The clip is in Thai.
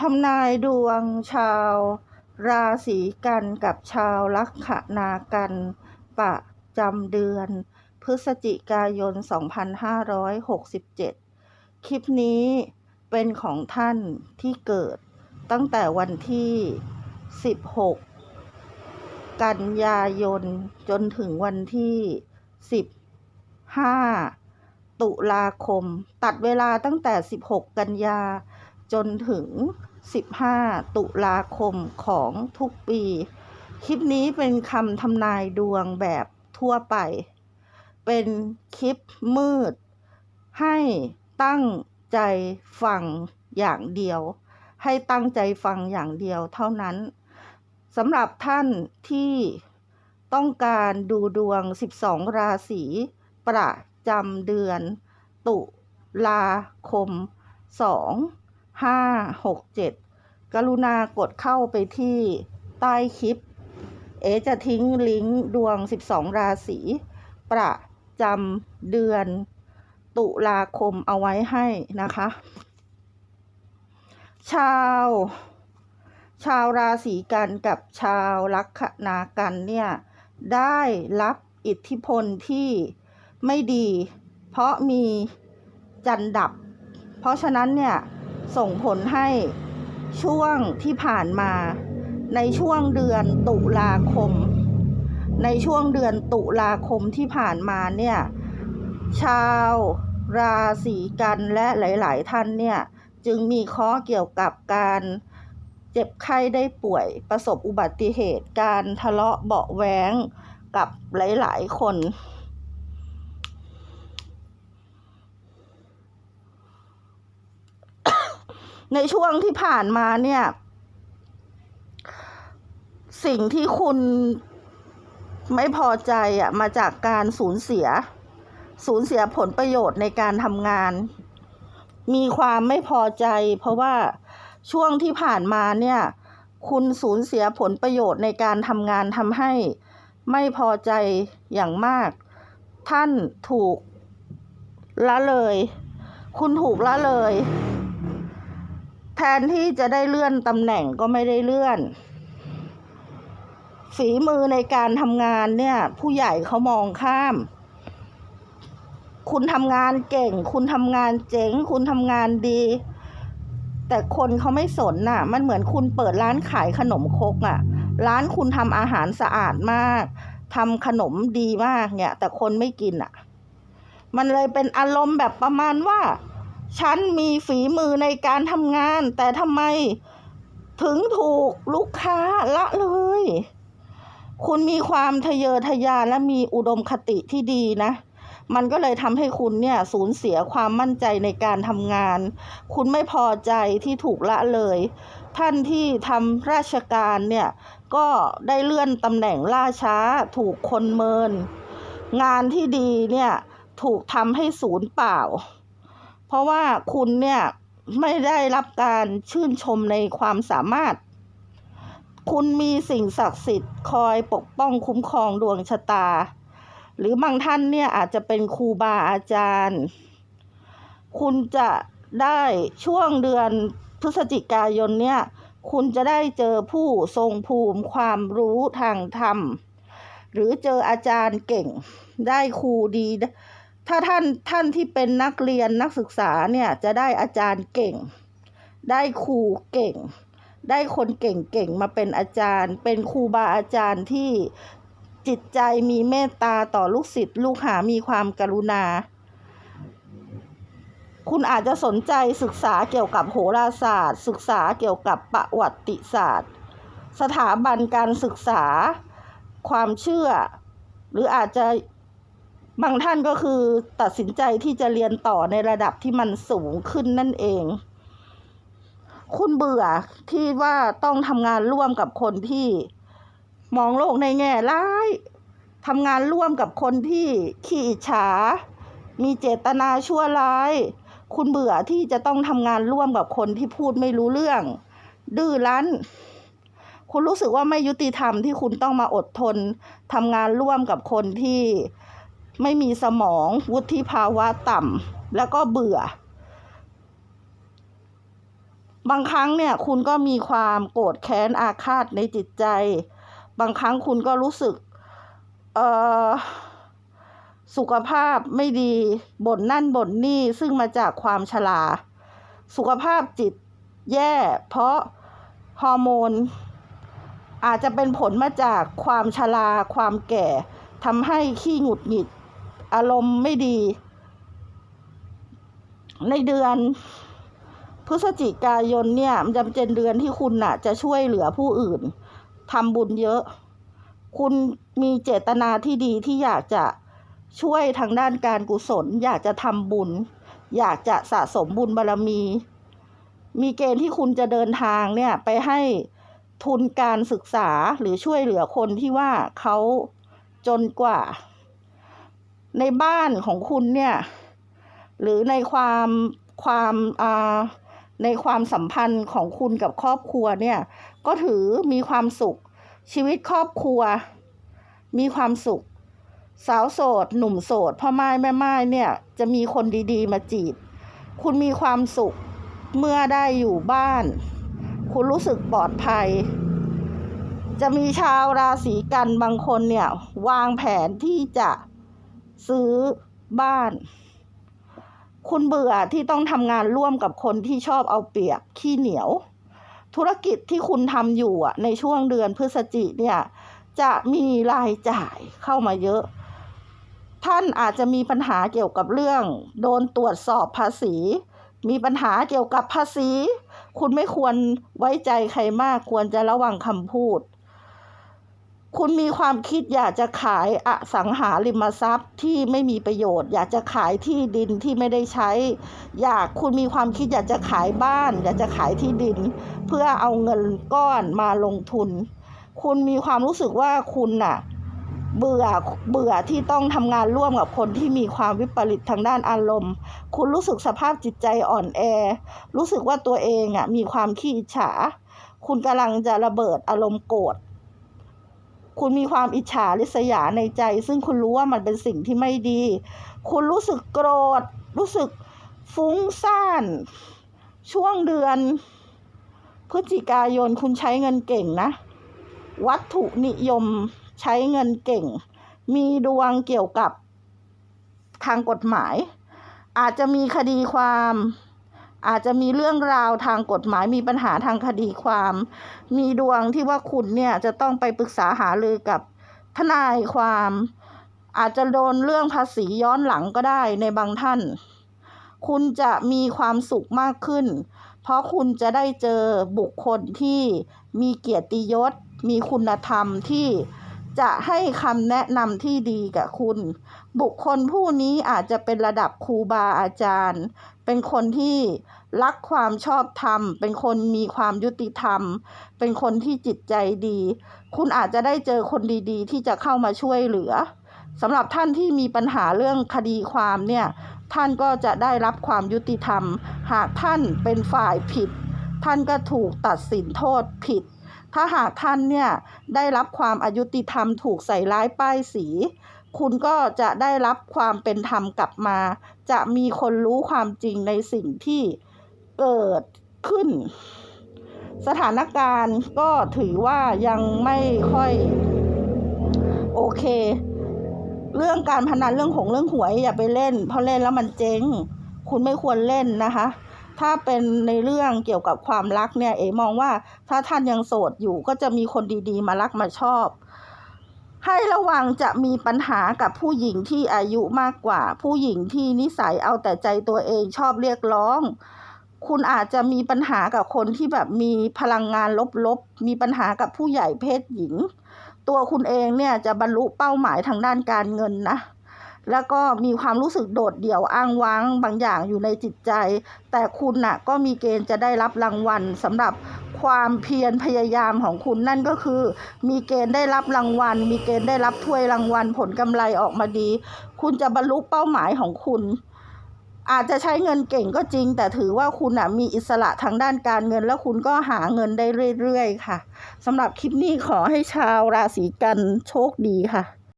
ทำนายดวงชาวราศีกันกับชาวลัคนากันประจำเดือน พฤศจิกายน 2567 คลิปนี้เป็นของท่านที่เกิดตั้งแต่วันที่ 16 กันยายนจนถึงวันที่ 15 ตุลาคม ตัดเวลาตั้งแต่ 16 กันยา จนถึง 15 ตุลาคมของทุกปี คลิปนี้เป็นคำทำนายดวงแบบทั่วไป เป็นคลิปมืด ให้ตั้งใจฟังอย่างเดียว ให้ตั้งใจฟังอย่างเดียวเท่านั้นสำหรับท่านที่ต้องการดูดวง 12 ราศีประจำเดือน ตุลาคม 2 5 6 7กรุณากดเข้าไปที่ใต้คลิป เอจะทิ้งลิงก์ดวง 12 ราศีประจำเดือนตุลาคมเอาไว้ให้นะคะ ชาว ชาวราศีกันกับชาวลัคนากันเนี่ย ได้รับอิทธิพลที่ไม่ดี เพราะมีจันดับ เพราะฉะนั้นเนี่ย ส่งผลให้ช่วงที่ผ่านมา ในช่วงเดือนตุลาคม ในช่วงเดือนตุลาคมที่ผ่านมาเนี่ยชาวราศีกันและหลาย ๆ ท่านเนี่ยจึงมีข้อเกี่ยวกับการเจ็บไข้ได้ป่วยประสบอุบัติเหตุการทะเลาะเบาะแว้งกับหลาย ๆ คน ในช่วงที่ผ่านมาเนี่ย สิ่งที่คุณไม่พอใจอะมาจากการสูญเสีย สูญเสียผลประโยชน์ในการทำงาน มีความไม่พอใจ เพราะว่าช่วงที่ผ่านมาเนี่ย คุณสูญเสียผลประโยชน์ในการทำงานทำให้ไม่พอใจอย่างมาก ท่านถูกละเลย คุณถูกละเลย แทนที่จะได้เลื่อนตำแหน่งก็ไม่ได้เลื่อน ฝีมือในการทำงานเนี่ย ผู้ใหญ่เขามองข้าม คุณทำงานเก่ง คุณทำงานเจ๋ง คุณทำงานดี แต่คนเขาไม่สนน่ะ มันเหมือนคุณเปิดร้านขายขนมครกอะ ร้านคุณทำอาหารสะอาดมากทำขนมดีมากเนี่ย แต่คนไม่กินอะ มันเลยเป็นอารมณ์แบบประมาณว่า ฉันมีฝีมือในการทำงาน แต่ทำไมถึงถูกลูกค้าละเลย คุณมีความทะเยอทะยานและมีอุดมคติที่ดีนะ มันก็เลยทำให้คุณเนี่ยสูญเสียความมั่นใจในการทำงาน คุณไม่พอใจที่ถูกละเลย ท่านที่ทำราชการเนี่ยก็ได้เลื่อนตำแหน่งล่าช้า ถูกคนเมิน งานที่ดีเนี่ยถูกทำให้ศูนย์เปล่า เพราะว่าคุณเนี่ยไม่ได้รับการชื่นชมในความสามารถ คุณมีสิ่งศักดิ์สิทธิ์คอยปกป้องคุ้มครองดวงชะตา หรือบางท่านเนี่ยอาจจะเป็นครูบาอาจารย์ คุณจะได้ช่วงเดือนพฤศจิกายนเนี่ย คุณจะได้เจอผู้ทรงภูมิความรู้ทางธรรม หรือเจออาจารย์เก่ง ได้ครูดี ถ้าท่านท่านที่เป็นนักเรียนนักศึกษาเนี่ยจะได้อาจารย์เก่ง ได้ครูเก่ง ได้คนเก่งๆมาเป็นอาจารย์ เป็นครูบาอาจารย์ที่จิตใจมีเมตตาต่อลูกศิษย์ลูกหามีความกรุณา คุณอาจจะสนใจศึกษาเกี่ยวกับโหราศาสตร์ ศึกษาเกี่ยวกับประวัติศาสตร์ สถาบันการศึกษา ความเชื่อ หรืออาจจะ บางท่านก็คือตัดสินใจที่จะเรียนต่อในระดับที่มันสูงขึ้นนั่นเอง คุณเบื่อที่ว่าต้องทำงานร่วมกับคนที่มองโลกในแง่ร้ายทำงานร่วมกับคนที่ขี้อิจฉา มีเจตนาชั่วร้าย คุณเบื่อที่จะต้องทำงานร่วมกับคนที่พูดไม่รู้เรื่อง ดื้อรั้น คุณรู้สึกว่าไม่ยุติธรรมที่คุณต้องมาอดทนทำงานร่วมกับคนที่ ไม่มีสมองวุฒิภาวะต่ำแล้วก็เบื่อ บางครั้งเนี่ยคุณก็มีความโกรธแค้นอาฆาตในจิตใจ บางครั้งคุณก็รู้สึกเอ่อสุขภาพไม่ดีบ่นนั่นบ่นนี่ซึ่งมาจากความชราสุขภาพจิตแย่เพราะฮอร์โมน อาจจะเป็นผลมาจากความชราความแก่ทำให้ขี้หงุดหงิด อารมณ์ไม่ดี ในเดือนพฤศจิกายนเนี่ย มันจะเป็นเดือนที่คุณน่ะ จะช่วยเหลือผู้อื่นทำบุญเยอะ คุณมีเจตนาที่ดีที่อยากจะช่วยทางด้านการกุศล อยากจะทำบุญ อยากจะสะสมบุญบารมี มีเกณฑ์ที่คุณจะเดินทางเนี่ย ไปให้ทุนการศึกษาหรือช่วยเหลือคนที่ว่าเขาจนกว่า ในบ้านของคุณเนี่ย หรือในความความอ่าในความสัมพันธ์ของคุณกับครอบครัวเนี่ย ก็ถือมีความสุข ชีวิตครอบครัว มีความสุข สาวโสด หนุ่มโสดพ่อไม้แม่ไม้เนี่ย จะมีคนดีๆ มาจีบ คุณมีความสุขเมื่อได้อยู่บ้าน คุณรู้สึกปลอดภัย จะมีชาวราศีกันบางคนเนี่ย วางแผนที่จะ ซื้อบ้าน คุณเบื่อที่ต้องทำงานร่วมกับคนที่ชอบเอาเปรียบขี้เหนียว ธุรกิจที่คุณทำอยู่อะในช่วงเดือนพฤศจิเนี่ยจะมีรายจ่ายเข้ามาเยอะ ท่านอาจจะมีปัญหาเกี่ยวกับเรื่อง โดนตรวจสอบภาษี มีปัญหาเกี่ยวกับภาษี คุณไม่ควรไว้ใจใครมากควรจะระวังคำพูด คุณมีความคิดอยากจะขายอสังหาริมทรัพย์ที่ไม่มีประโยชน์ อยากจะขายที่ดินที่ไม่ได้ใช้ อยากคุณมีความคิดอยากจะขายบ้าน อยากจะขายที่ดิน เพื่อเอาเงินก้อนมาลงทุน คุณมีความรู้สึกว่าคุณน่ะเบื่อเบื่อที่ต้องทำงานร่วมกับคนที่มีความวิปริตทางด้านอารมณ์ คุณรู้สึกสภาพจิตใจอ่อนแอ รู้สึกว่าตัวเองอะมีความขี้อิจฉา คุณกำลังจะระเบิดอารมณ์โกรธ คุณมีความอิจฉาริษยาในใจ ซึ่งคุณรู้ว่ามันเป็นสิ่งที่ไม่ดี คุณรู้สึกโกรธ รู้สึกฟุ้งซ่าน ช่วงเดือน พฤศจิกายนคุณใช้เงินเก่งนะ วัตถุนิยมใช้เงินเก่ง มีดวงเกี่ยวกับทางกฎหมาย อาจจะมีคดีความ อาจจะมีเรื่องราวทางกฎหมายมีปัญหาทางคดีความ มีดวงที่ว่าคุณเนี่ยจะต้องไปปรึกษาหารือกับทนายความ อาจจะโดนเรื่องภาษีย้อนหลังก็ได้ในบางท่าน คุณจะมีความสุขมากขึ้น เพราะคุณจะได้เจอบุคคลที่มีเกียรติยศ มีคุณธรรมที่ จะให้คำแนะนำที่ดีกับคุณ บุคคลผู้นี้อาจจะเป็นระดับครูบาอาจารย์ เป็นคนที่รักความชอบธรรม เป็นคนมีความยุติธรรม เป็นคนที่จิตใจดี คุณอาจจะได้เจอคนดีๆ ที่จะเข้ามาช่วยเหลือสำหรับท่านที่มีปัญหาเรื่องคดีความเนี่ย ท่านก็จะได้รับความยุติธรรม หากท่านเป็นฝ่ายผิด ท่านก็ถูกตัดสินโทษผิด ถ้าหากท่านเนี่ยได้รับความอายุติธรรมถูกใส่ร้ายป้ายสี คุณก็จะได้รับความเป็นธรรมกลับมา จะมีคนรู้ความจริงในสิ่งที่เกิดขึ้น สถานการณ์ก็ถือว่ายังไม่ค่อยโอเค เรื่องการพนันเรื่องของเรื่องหวยอย่าไปเล่น เพราะเล่นแล้วมันเจ๊ง คุณไม่ควรเล่นนะคะ ถ้าเป็นในเรื่องเกี่ยวกับความรักเนี่ย เอ๋มองว่าถ้าท่านยังโสดอยู่ก็จะมีคนดีๆ มารักมาชอบ ให้ระวังจะมีปัญหากับผู้หญิงที่อายุมากกว่า ผู้หญิงที่นิสัยเอาแต่ใจตัวเองชอบเรียกร้อง คุณอาจจะมีปัญหากับคนที่แบบมีพลังงานลบๆ มีปัญหากับผู้ใหญ่เพศหญิง ตัวคุณเองเนี่ยจะบรรลุเป้าหมายทางด้านการเงินนะ แล้วก็มีความรู้สึกโดดเดี่ยวอ้างว้างบางอย่างอยู่ในจิตใจ แต่คุณน่ะก็มีเกณฑ์จะได้รับรางวัลสำหรับความเพียรพยายามของคุณนั่นก็คือ มีเกณฑ์ได้รับรางวัล มีเกณฑ์ได้รับถ้วยรางวัล ผลกำไรออกมาดี คุณจะบรรลุเป้าหมายของคุณ อาจจะใช้เงินเก่งก็จริง แต่ถือว่าคุณน่ะมีอิสระทางด้านการเงิน แล้วคุณก็หาเงินได้เรื่อยๆค่ะสำหรับคลิปนี้ขอให้ชาวราศีกันโชคดีค่ะ